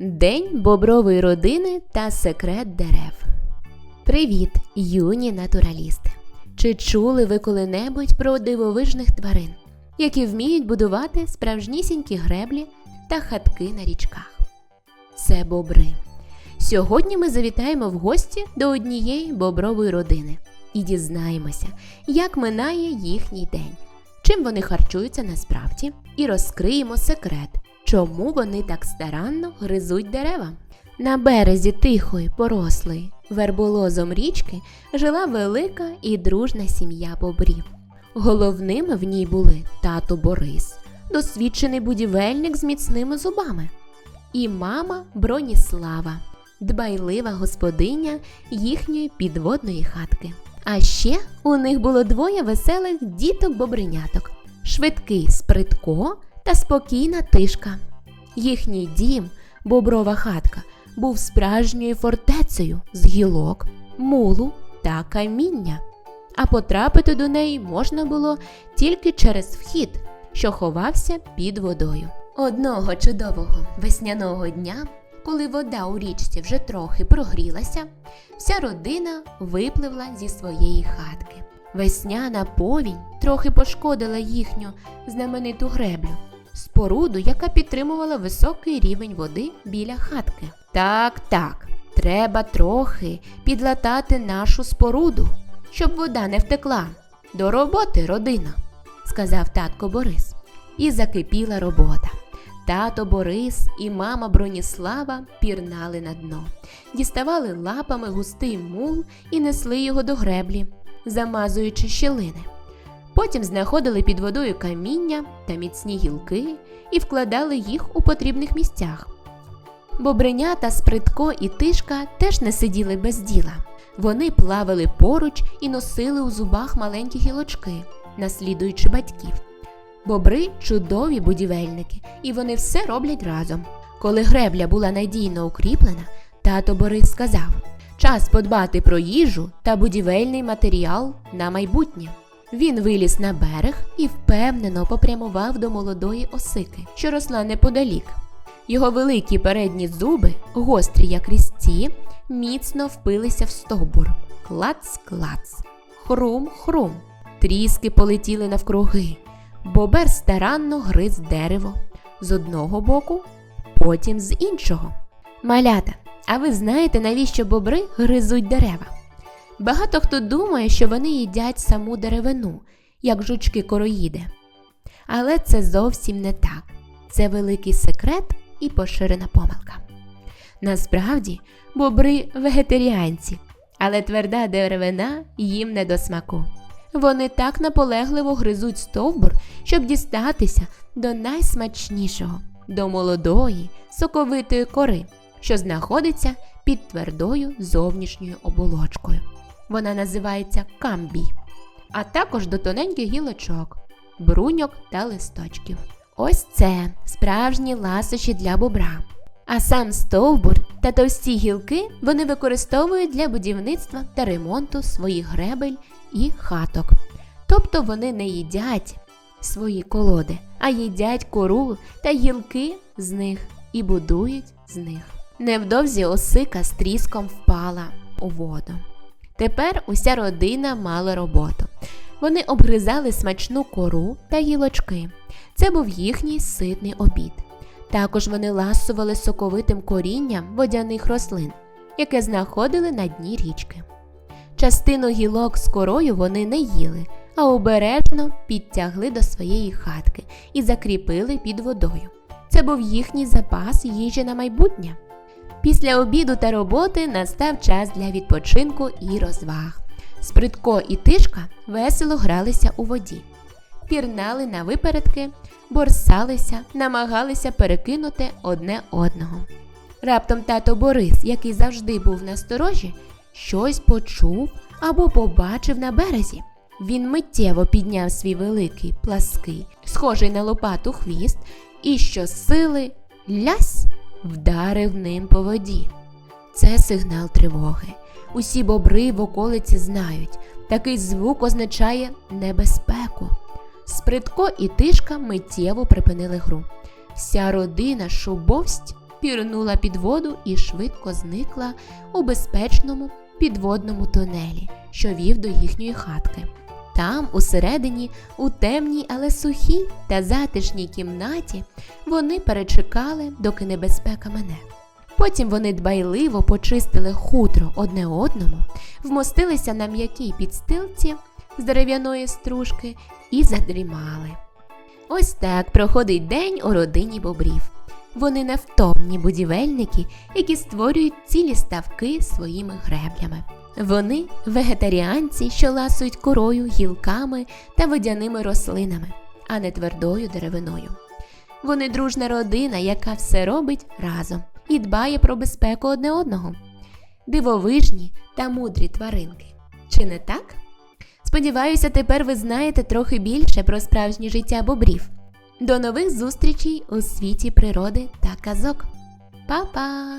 День бобрової родини та секрет дерев. Привіт, юні натуралісти! Чи чули ви коли-небудь про дивовижних тварин, які вміють будувати справжнісінькі греблі та хатки на річках? Це бобри. Сьогодні ми завітаємо в гості до однієї бобрової родини і дізнаємося, як минає їхній день, чим вони харчуються насправді, і розкриємо секрет, чому вони так старанно гризуть дерева. На березі тихої, порослої, верболозом річки жила велика і дружна сім'я бобрів. Головними в ній були тато Борис, досвідчений будівельник з міцними зубами, і мама Броніслава, дбайлива господиня їхньої підводної хатки. А ще у них було двоє веселих діток-бобриняток швидкий спритко та спокійна тишка. Їхній дім, боброва хатка, був справжньою фортецею з гілок, мулу та каміння. А потрапити до неї можна було тільки через вхід, що ховався під водою. Одного чудового весняного дня, коли вода у річці вже трохи прогрілася, вся родина випливла зі своєї хатки. Весняна повінь трохи пошкодила їхню знамениту греблю, споруду, яка підтримувала високий рівень води біля хатки. Так, так, треба трохи підлатати нашу споруду, щоб вода не втекла. До роботи, родина, сказав татко Борис. І закипіла робота. Тато Борис і мама Броніслава пірнали на дно, діставали лапами густий мул і несли його до греблі, замазуючи щілини. Потім знаходили під водою каміння та міцні гілки і вкладали їх у потрібних місцях. Бобринята, спритко і тишка теж не сиділи без діла. Вони плавали поруч і носили у зубах маленькі гілочки, наслідуючи батьків. Бобри чудові будівельники, і вони все роблять разом. Коли гребля була надійно укріплена, тато Борис сказав: час подбати про їжу та будівельний матеріал на майбутнє. Він виліз на берег і впевнено попрямував до молодої осики, що росла неподалік. Його великі передні зуби, гострі як різці, міцно впилися в стовбур. Клац-клац, хрум-хрум. Тріски полетіли навкруги. Бобер старанно гриз дерево з одного боку, потім з іншого. Малята, а ви знаєте, навіщо бобри гризуть дерева? Багато хто думає, що вони їдять саму деревину, як жучки короїди. Але це зовсім не так. Це великий секрет і поширена помилка. Насправді, бобри вегетаріанці, але тверда деревина їм не до смаку. Вони так наполегливо гризуть стовбур, щоб дістатися до найсмачнішого, до молодої, соковитої кори, що знаходиться під твердою зовнішньою оболочкою. Вона називається камбій, а також до тоненьких гілочок, бруньок та листочків. Ось це справжні ласощі для бобра. А сам стовбур та товсті гілки вони використовують для будівництва та ремонту своїх гребель і хаток. Тобто вони не їдять свої колоди, а їдять кору та гілки з них і будують з них. Невдовзі осика з тріском впала у воду. Тепер уся родина мала роботу. Вони обгризали смачну кору та гілочки. Це був їхній ситний обід. Також вони ласували соковитим корінням водяних рослин, яке знаходили на дні річки. Частину гілок з корою вони не їли, а обережно підтягли до своєї хатки і закріпили під водою. Це був їхній запас їжі на майбутнє. Після обіду та роботи настав час для відпочинку і розваг. Спритко і тишка весело гралися у воді, пірнали на випередки, борсалися, намагалися перекинути одне одного. Раптом тато Борис, який завжди був насторожі, щось почув або побачив на березі. Він миттєво підняв свій великий, плаский, схожий на лопату хвіст, і щосили лясь вдарив ним по воді. Це сигнал тривоги. Усі бобри в околиці знають, такий звук означає небезпеку. Спритко і тишка миттєво припинили гру. Вся родина шубовсть пірнула під воду і швидко зникла у безпечному підводному тунелі, що вів до їхньої хатки. Там, усередині, у темній, але сухій та затишній кімнаті, вони перечекали, доки небезпека мене. Потім вони дбайливо почистили хутро одне одному, вмостилися на м'якій підстилці з дерев'яної стружки і задрімали. Ось так проходить день у родині бобрів. Вони невтомні будівельники, які створюють цілі ставки своїми греблями. Вони вегетаріанці, що ласують корою, гілками та водяними рослинами, а не твердою деревиною. Вони дружна родина, яка все робить разом і дбає про безпеку одне одного. Дивовижні та мудрі тваринки. Чи не так? Сподіваюся, тепер ви знаєте трохи більше про справжнє життя бобрів. До нових зустрічей у світі природи та казок. Па-па!